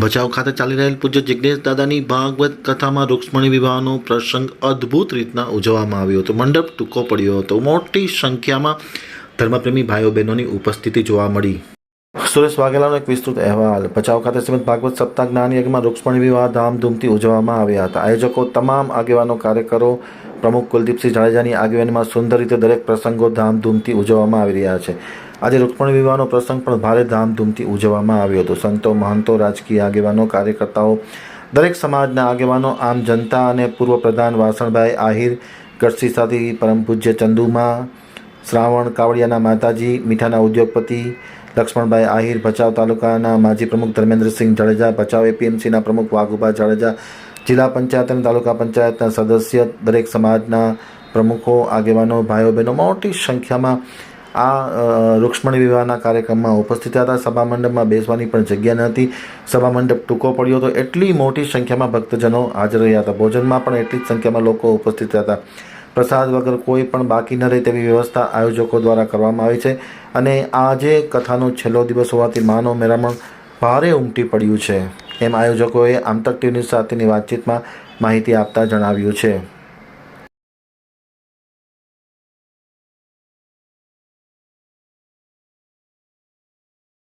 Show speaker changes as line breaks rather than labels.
ભચાઉ ખાતે ચાલી રહેલ પૂજ્ય જિજ્ઞેશ દાદાની ભાગવત કથામાં રૂક્ષ્મણી વિવાહનો પ્રસંગ અદ્ભુત રીતના ઉજવવામાં આવ્યો હતો. મંડપ ટૂંકો પડ્યો હતો. મોટી સંખ્યામાં ધર્મપ્રેમી ભાઈઓ બહેનોની ઉપસ્થિતિ જોવા મળી. સુરેશ વાઘેલાનો એક વિસ્તૃત અહેવાલ. ભચાઉ ખાતે શ્રીમદ ભાગવત સપ્તાહ જ્ઞાન યજ્ઞમાં રૂક્ષ્મણી વિવાહ ધામધૂમથી ઉજવવામાં આવ્યા હતા. આયોજકો, તમામ આગેવાનો, કાર્યકરો, પ્રમુખ કુલદીપસિંહ જાડેજાની આગેવાનીમાં સુંદર રીતે દરેક પ્રસંગો ધામધૂમથી ઉજવવામાં આવી રહ્યા છે. આજે રૂક્ષ્મણી વિવાહનો પ્રસંગ પણ ભારે ધામધૂમથી ઉજવવામાં આવ્યો હતો. સંતો, મહંતો, રાજકીય આગેવાનો, કાર્યકર્તાઓ, દરેક સમાજના આગેવાનો, આમ જનતા અને પૂર્વ પ્રધાન વાસણભાઈ આહિર ગઢસી સાથી પરમ પૂજ્ય ચંદુમા શ્રાવણ કાવડિયાના માતાજી, મીઠાના ઉદ્યોગપતિ, લક્ષ્મણભાઈ આહિર, ભચાઉ તાલુકાના માજી પ્રમુખ ધર્મેન્દ્રસિંહ જાડેજા, ભચાઉ એપીએમસીના પ્રમુખ વાઘુભા જાડેજા, જિલ્લા પંચાયત અને તાલુકા પંચાયતના સદસ્ય, દરેક સમાજના પ્રમુખો, આગેવાનો ભાઈઓ બહેનો મોટી સંખ્યામાં આ રૂક્ષ્મણી વિવાહના કાર્યક્રમમાં ઉપસ્થિત હતા. સભા મંડપમાં બેસવાની પણ જગ્યા ન હતી. સભા મંડપ ટૂંકો પડ્યો હતો એટલી મોટી સંખ્યામાં ભક્તજનો હાજર રહ્યા હતા. ભોજનમાં પણ એટલી જ સંખ્યામાં લોકો ઉપસ્થિત હતા. પ્રસાદ વગર કોઈ પણ બાકી ન રહે તેવી વ્યવસ્થા આયોજકો દ્વારા કરવામાં આવી છે અને આજે કથાનો છેલ્લો દિવસ હોવાથી માનવ મેળામણ ભારે ઉમટી પડ્યું છે. એમ આયોજકોએ આમતક ટીવી સાથેની વાતચીતમાં માહિતી આપતા જણાવ્યું છે.